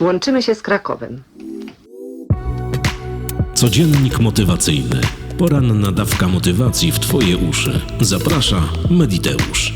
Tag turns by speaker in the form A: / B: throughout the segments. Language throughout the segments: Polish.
A: Łączymy się z Krakowem.
B: Codziennik motywacyjny. Poranna dawka motywacji w Twoje uszy. Zaprasza Mediteusz.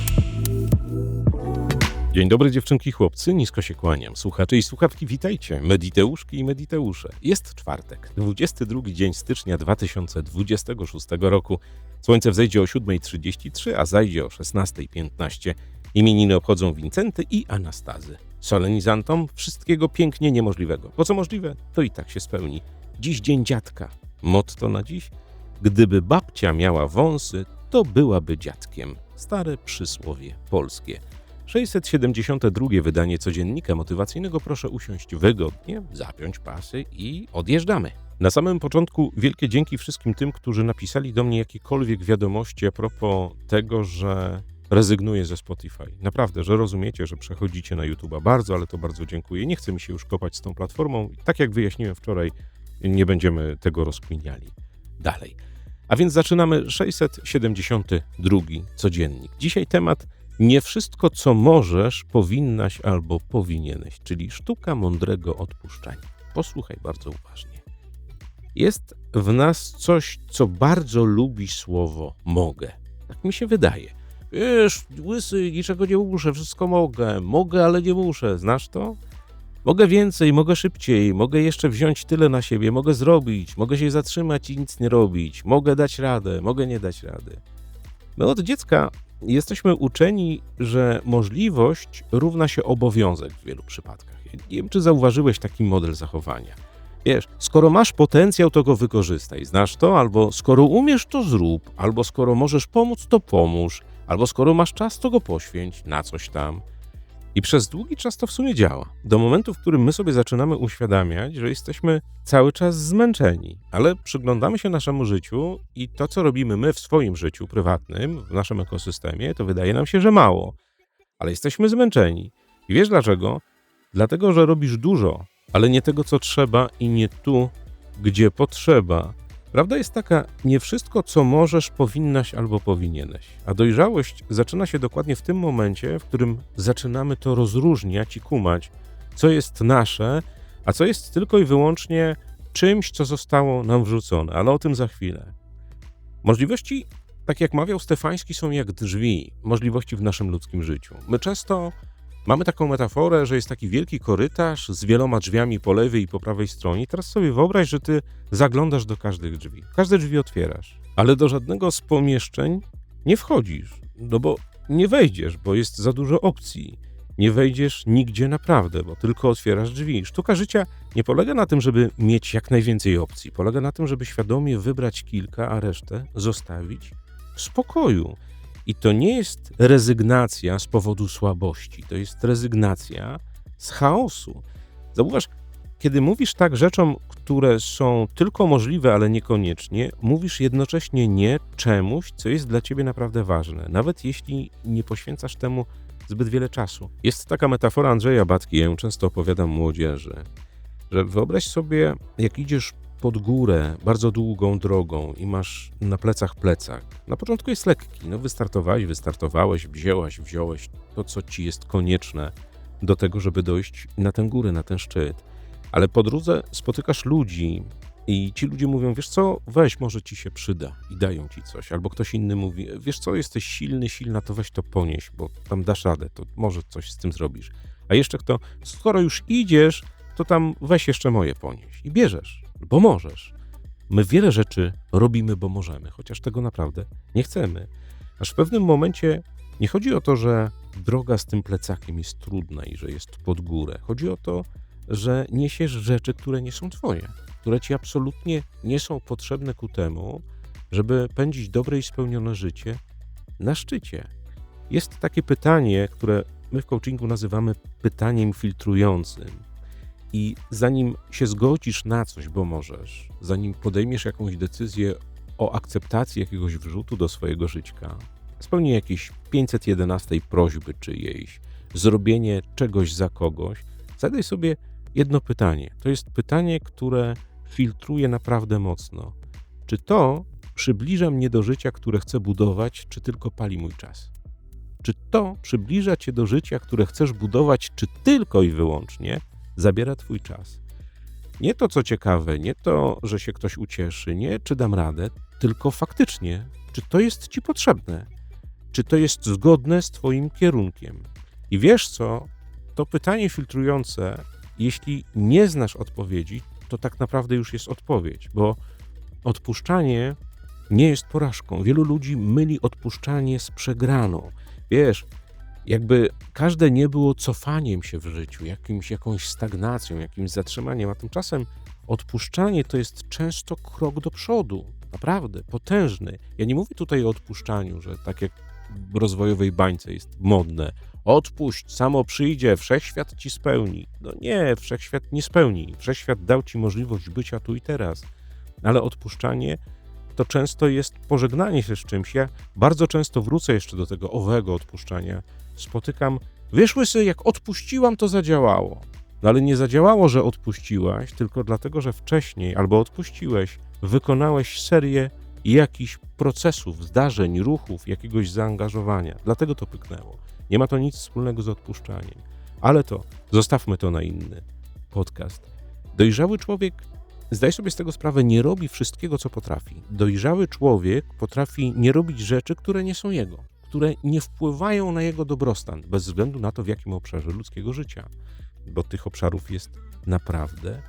C: Dzień dobry dziewczynki i chłopcy, nisko się kłaniam. Słuchacze i słuchawki, witajcie. Mediteuszki i Mediteusze. Jest czwartek, 22 dzień stycznia 2026 roku. Słońce wzejdzie o 7.33, a zajdzie o 16.15. Imieniny obchodzą Wincenty i Anastazy. Solenizantom wszystkiego pięknie niemożliwego. Bo co możliwe, to i tak się spełni. Dziś dzień dziadka. Motto na dziś? Gdyby babcia miała wąsy, to byłaby dziadkiem. Stare przysłowie polskie. 672 wydanie codziennika motywacyjnego proszę usiąść wygodnie, zapiąć pasy i odjeżdżamy. Na samym początku wielkie dzięki wszystkim tym, którzy napisali do mnie jakiekolwiek wiadomości a propos tego, że rezygnuję ze Spotify. Naprawdę, że rozumiecie, że przechodzicie na YouTube'a. Bardzo, ale to bardzo dziękuję. Nie chcę mi się już kopać z tą platformą. Tak jak wyjaśniłem wczoraj, nie będziemy tego rozkminiali dalej. A więc zaczynamy 672 codziennik. Dzisiaj temat nie wszystko, co możesz, powinnaś albo powinieneś, czyli sztuka mądrego odpuszczania. Posłuchaj bardzo uważnie. Jest w nas coś, co bardzo lubi słowo mogę. Tak mi się wydaje. Wiesz, łysy, niczego nie muszę, wszystko mogę. Mogę, ale nie muszę. Znasz to? Mogę więcej, mogę szybciej, mogę jeszcze wziąć tyle na siebie, mogę zrobić, mogę się zatrzymać i nic nie robić, mogę dać radę, mogę nie dać rady. My od dziecka jesteśmy uczeni, że możliwość równa się obowiązek w wielu przypadkach. Nie wiem, czy zauważyłeś taki model zachowania. Wiesz, skoro masz potencjał, to go wykorzystaj. Znasz to? Albo skoro umiesz, to zrób. Albo skoro możesz pomóc, to pomóż. Albo skoro masz czas, to go poświęć na coś tam. I przez długi czas to w sumie działa. Do momentu, w którym my sobie zaczynamy uświadamiać, że jesteśmy cały czas zmęczeni, ale przyglądamy się naszemu życiu i to, co robimy my w swoim życiu prywatnym, w naszym ekosystemie, to wydaje nam się, że mało. Ale jesteśmy zmęczeni. I wiesz dlaczego? Dlatego, że robisz dużo, ale nie tego, co trzeba i nie tu, gdzie potrzeba. Prawda jest taka, nie wszystko, co możesz, powinnaś albo powinieneś. A dojrzałość zaczyna się dokładnie w tym momencie, w którym zaczynamy to rozróżniać i kumać, co jest nasze, a co jest tylko i wyłącznie czymś, co zostało nam wrzucone. Ale o tym za chwilę. Możliwości, tak jak mawiał Stefański, są jak drzwi, możliwości w naszym ludzkim życiu. My często mamy taką metaforę, że jest taki wielki korytarz z wieloma drzwiami po lewej i po prawej stronie. Teraz sobie wyobraź, że ty zaglądasz do każdych drzwi. Każde drzwi otwierasz, ale do żadnego z pomieszczeń nie wchodzisz, no bo nie wejdziesz, bo jest za dużo opcji. Nie wejdziesz nigdzie naprawdę, bo tylko otwierasz drzwi. Sztuka życia nie polega na tym, żeby mieć jak najwięcej opcji. Polega na tym, żeby świadomie wybrać kilka, a resztę zostawić w spokoju. I to nie jest rezygnacja z powodu słabości, to jest rezygnacja z chaosu. Zauważ, kiedy mówisz tak rzeczom, które są tylko możliwe, ale niekoniecznie, mówisz jednocześnie nie czemuś, co jest dla ciebie naprawdę ważne, nawet jeśli nie poświęcasz temu zbyt wiele czasu. Jest taka metafora Andrzeja Batki, ja ją często opowiadam młodzieży, że wyobraź sobie, jak idziesz pod górę bardzo długą drogą i masz na plecach plecak. Na początku jest lekki, no wystartowałeś, wystartowałeś, wzięłaś, wziąłeś to, co ci jest konieczne do tego, żeby dojść na tę górę, na ten szczyt. Ale po drodze spotykasz ludzi i ci ludzie mówią, wiesz co, weź, może ci się przyda i dają ci coś. Albo ktoś inny mówi, wiesz co, jesteś silny, silna, to weź to ponieś, bo tam dasz radę, to może coś z tym zrobisz. A jeszcze kto, skoro już idziesz, to tam weź jeszcze moje ponieść i bierzesz, bo możesz. My wiele rzeczy robimy, bo możemy, chociaż tego naprawdę nie chcemy. Aż w pewnym momencie nie chodzi o to, że droga z tym plecakiem jest trudna i że jest pod górę. Chodzi o to, że niesiesz rzeczy, które nie są twoje, które ci absolutnie nie są potrzebne ku temu, żeby pędzić dobre i spełnione życie na szczycie. Jest takie pytanie, które my w coachingu nazywamy pytaniem filtrującym. I zanim się zgodzisz na coś, bo możesz, zanim podejmiesz jakąś decyzję o akceptacji jakiegoś wrzutu do swojego życia, spełnienie jakiejś 511 prośby czyjejś, zrobienie czegoś za kogoś, zadaj sobie jedno pytanie. To jest pytanie, które filtruje naprawdę mocno. Czy to przybliża mnie do życia, które chcę budować, czy tylko pali mój czas? Czy to przybliża cię do życia, które chcesz budować, czy tylko i wyłącznie zabiera twój czas. Nie to, co ciekawe, nie to, że się ktoś ucieszy, nie czy dam radę, tylko faktycznie, czy to jest ci potrzebne, czy to jest zgodne z twoim kierunkiem. I wiesz co, to pytanie filtrujące, jeśli nie znasz odpowiedzi, to tak naprawdę już jest odpowiedź, bo odpuszczanie nie jest porażką. Wielu ludzi myli odpuszczanie z przegraną. Wiesz, jakby każde nie było cofaniem się w życiu, jakimś, jakąś stagnacją, jakimś zatrzymaniem, a tymczasem odpuszczanie to jest często krok do przodu. Naprawdę, potężny. Ja nie mówię tutaj o odpuszczaniu, że tak jak w rozwojowej bańce jest modne. Odpuść, samo przyjdzie, wszechświat ci spełni. No nie, wszechświat nie spełni. Wszechświat dał ci możliwość bycia tu i teraz. Ale odpuszczanie to często jest pożegnanie się z czymś. Ja bardzo często wrócę jeszcze do tego owego odpuszczania. Spotykam, wiesz łysy, jak odpuściłam, to zadziałało. No ale nie zadziałało, że odpuściłaś, tylko dlatego, że wcześniej albo odpuściłeś, wykonałeś serię jakichś procesów, zdarzeń, ruchów, jakiegoś zaangażowania. Dlatego to pyknęło. Nie ma to nic wspólnego z odpuszczaniem. Ale to, zostawmy to na inny podcast. Dojrzały człowiek, zdaj sobie z tego sprawę, nie robi wszystkiego, co potrafi. Dojrzały człowiek potrafi nie robić rzeczy, które nie są jego, które nie wpływają na jego dobrostan, bez względu na to, w jakim obszarze ludzkiego życia. Bo tych obszarów jest naprawdę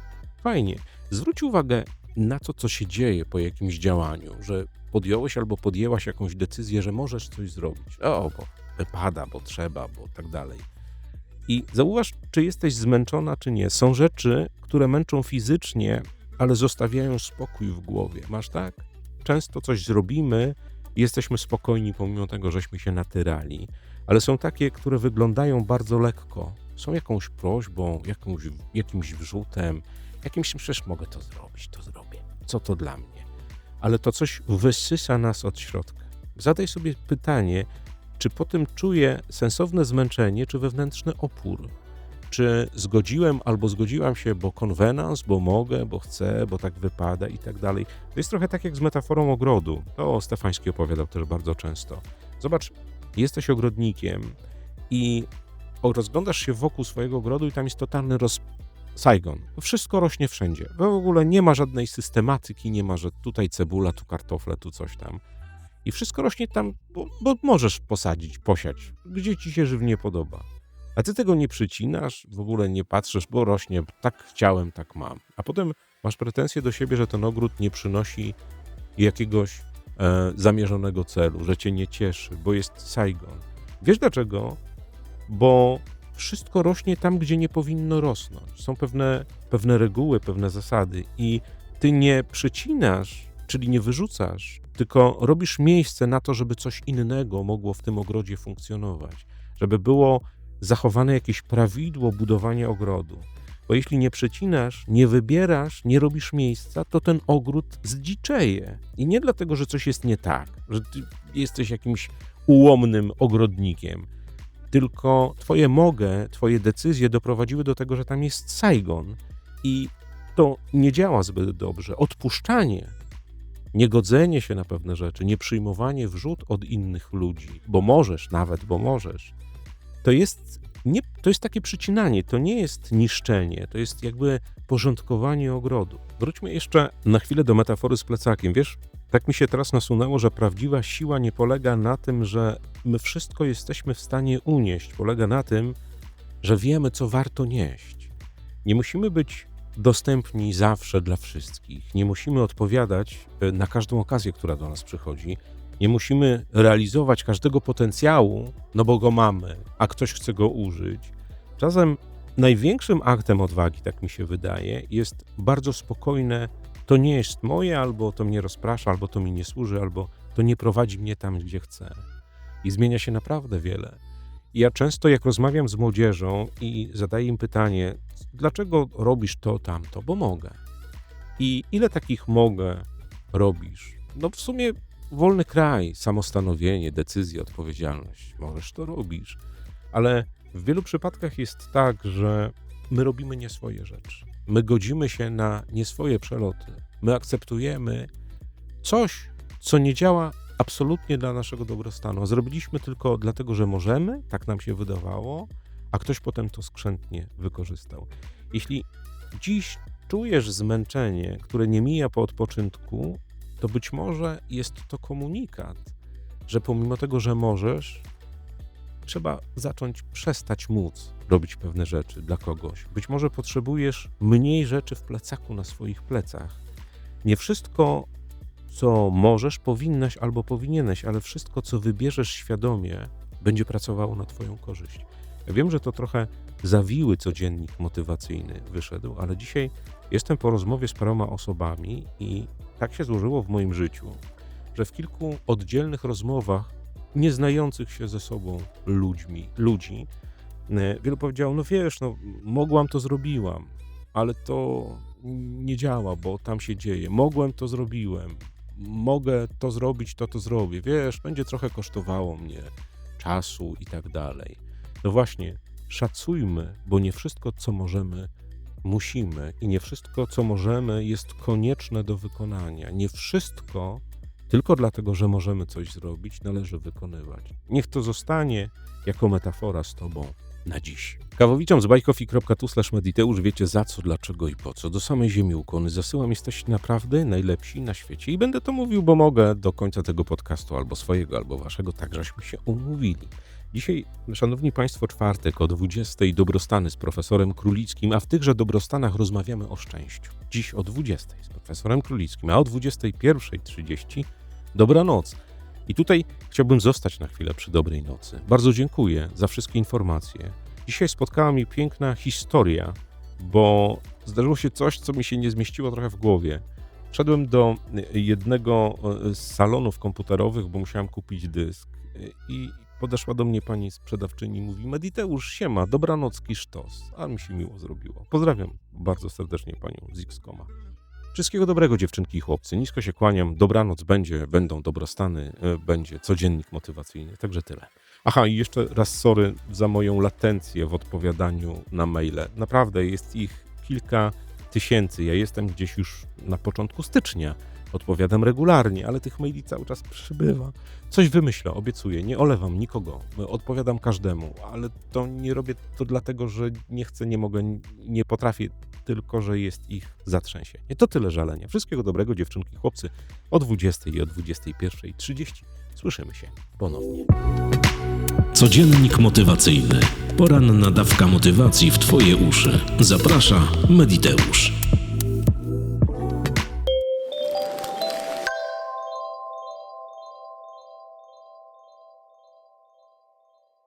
C: fajnie. Zwróć uwagę na to, co się dzieje po jakimś działaniu, że podjąłeś albo podjęłaś jakąś decyzję, że możesz coś zrobić. O, bo wypada, bo trzeba, bo tak dalej. I zauważ, czy jesteś zmęczona, czy nie. Są rzeczy, które męczą fizycznie, ale zostawiają spokój w głowie. Masz tak? Często coś zrobimy jesteśmy spokojni, pomimo tego, żeśmy się natyrali. Ale są takie, które wyglądają bardzo lekko. Są jakąś prośbą, jakąś, jakimś wrzutem, jakimś przecież mogę to zrobić, to zrobię. Co to dla mnie? Ale to coś wysysa nas od środka. Zadaj sobie pytanie, czy po tym czuję sensowne zmęczenie, czy wewnętrzny opór? Czy zgodziłem albo zgodziłam się, bo konwenans, bo mogę, bo chcę, bo tak wypada i tak dalej. To jest trochę tak jak z metaforą ogrodu. To Stefański opowiadał też bardzo często. Zobacz, jesteś ogrodnikiem i rozglądasz się wokół swojego ogrodu i tam jest totalny roz... Saigon. Wszystko rośnie wszędzie. W ogóle nie ma żadnej systematyki, nie ma, że tutaj cebula, tu kartofle, tu coś tam. I wszystko rośnie tam, bo, bo możesz posadzić, posiać, gdzie ci się żywnie podoba. A ty tego nie przycinasz, w ogóle nie patrzysz, bo rośnie, tak chciałem, tak mam. A potem masz pretensje do siebie, że ten ogród nie przynosi jakiegoś e, zamierzonego celu, że cię nie cieszy, bo jest Saigon. Wiesz dlaczego? Bo wszystko rośnie tam, gdzie nie powinno rosnąć. Są pewne, pewne reguły, pewne zasady i ty nie przycinasz, czyli nie wyrzucasz, tylko robisz miejsce na to, żeby coś innego mogło w tym ogrodzie funkcjonować, żeby było zachowane jakieś prawidło budowania ogrodu. Bo jeśli nie przecinasz, nie wybierasz, nie robisz miejsca, to ten ogród zdziczeje. I nie dlatego, że coś jest nie tak, że ty jesteś jakimś ułomnym ogrodnikiem, tylko twoje mogę, twoje decyzje doprowadziły do tego, że tam jest Saigon i to nie działa zbyt dobrze. Odpuszczanie, niegodzenie się na pewne rzeczy, nieprzyjmowanie wrzut od innych ludzi, bo możesz nawet, bo możesz, to jest, nie, to jest takie przycinanie, to nie jest niszczenie, to jest jakby porządkowanie ogrodu. Wróćmy jeszcze na chwilę do metafory z plecakiem. Wiesz, tak mi się teraz nasunęło, że prawdziwa siła nie polega na tym, że my wszystko jesteśmy w stanie unieść. Polega na tym, że wiemy, co warto nieść. Nie musimy być dostępni zawsze dla wszystkich. Nie musimy odpowiadać e, na każdą okazję, która do nas przychodzi. Nie musimy realizować każdego potencjału, no bo go mamy, a ktoś chce go użyć. Czasem największym aktem odwagi, tak mi się wydaje, jest bardzo spokojne to nie jest moje, albo to mnie rozprasza, albo to mi nie służy, albo to nie prowadzi mnie tam, gdzie chcę. I zmienia się naprawdę wiele. Ja często, jak rozmawiam z młodzieżą i zadaję im pytanie, dlaczego robisz to, tamto, bo mogę. I ile takich mogę robisz? No w sumie wolny kraj, samostanowienie, decyzje, odpowiedzialność. Możesz to robisz. Ale w wielu przypadkach jest tak, że my robimy nie swoje rzeczy. My godzimy się na nie swoje przeloty. My akceptujemy coś, co nie działa absolutnie dla naszego dobrostanu. Zrobiliśmy tylko dlatego, że możemy, tak nam się wydawało, a ktoś potem to skrzętnie wykorzystał. Jeśli dziś czujesz zmęczenie, które nie mija po odpoczynku, to być może jest to komunikat, że pomimo tego, że możesz, trzeba zacząć przestać móc robić pewne rzeczy dla kogoś. Być może potrzebujesz mniej rzeczy w plecaku na swoich plecach. Nie wszystko, co możesz, powinnaś albo powinieneś, ale wszystko, co wybierzesz świadomie, będzie pracowało na Twoją korzyść. Ja wiem, że to trochę zawiły codziennik motywacyjny wyszedł, ale dzisiaj jestem po rozmowie z paroma osobami i tak się złożyło w moim życiu, że w kilku oddzielnych rozmowach nieznających się ze sobą ludźmi, ludzi, e, wielu powiedziało, no wiesz, no mogłam, to zrobiłam, ale to nie działa, bo tam się dzieje. Mogłem, to zrobiłem. Mogę to zrobić, to to zrobię. Wiesz, będzie trochę kosztowało mnie czasu i tak dalej. No właśnie, szacujmy, bo nie wszystko, co możemy, musimy i nie wszystko, co możemy, jest konieczne do wykonania. Nie wszystko, tylko dlatego, że możemy coś zrobić, należy wykonywać. Niech to zostanie jako metafora z Tobą na dziś. Kawowiczom z bajkofi.tu mediteusz wiecie za co, dlaczego i po co. Do samej ziemi ukłony zasyłam, jesteście naprawdę najlepsi na świecie i będę to mówił, bo mogę do końca tego podcastu albo swojego, albo waszego, tak żeśmy się umówili. Dzisiaj, szanowni państwo, czwartek o 20 dobrostany z profesorem Królickim, a w tychże dobrostanach rozmawiamy o szczęściu. Dziś o 20 z profesorem Królickim, a o 21.30 dobranoc. I tutaj chciałbym zostać na chwilę przy dobrej nocy. Bardzo dziękuję za wszystkie informacje. Dzisiaj spotkała mnie piękna historia, bo zdarzyło się coś, co mi się nie zmieściło trochę w głowie. Wszedłem do jednego z salonów komputerowych, bo musiałem kupić dysk i podeszła do mnie pani sprzedawczyni i mówi Mediteusz, siema, dobranoc, kisztos. A mi się miło zrobiło. Pozdrawiam bardzo serdecznie panią z. Wszystkiego dobrego dziewczynki i chłopcy. Nisko się kłaniam. Dobranoc będzie, będą dobrostany, e, będzie codziennik motywacyjny. Także tyle. Aha, i jeszcze raz sorry za moją latencję w odpowiadaniu na maile. Naprawdę jest ich kilka tysięcy. Ja jestem gdzieś już na początku stycznia. Odpowiadam regularnie, ale tych maili cały czas przybywa. Coś wymyślę, obiecuję. Nie olewam nikogo. Odpowiadam każdemu, ale to nie robię to dlatego, że nie chcę, nie mogę, nie potrafię, tylko że jest ich zatrzęsienie. To tyle żalenia. Wszystkiego dobrego, dziewczynki, chłopcy. O 20 i o 21.30 słyszymy się ponownie.
B: Codziennik motywacyjny. Poranna dawka motywacji w Twoje uszy. Zaprasza Mediteusz.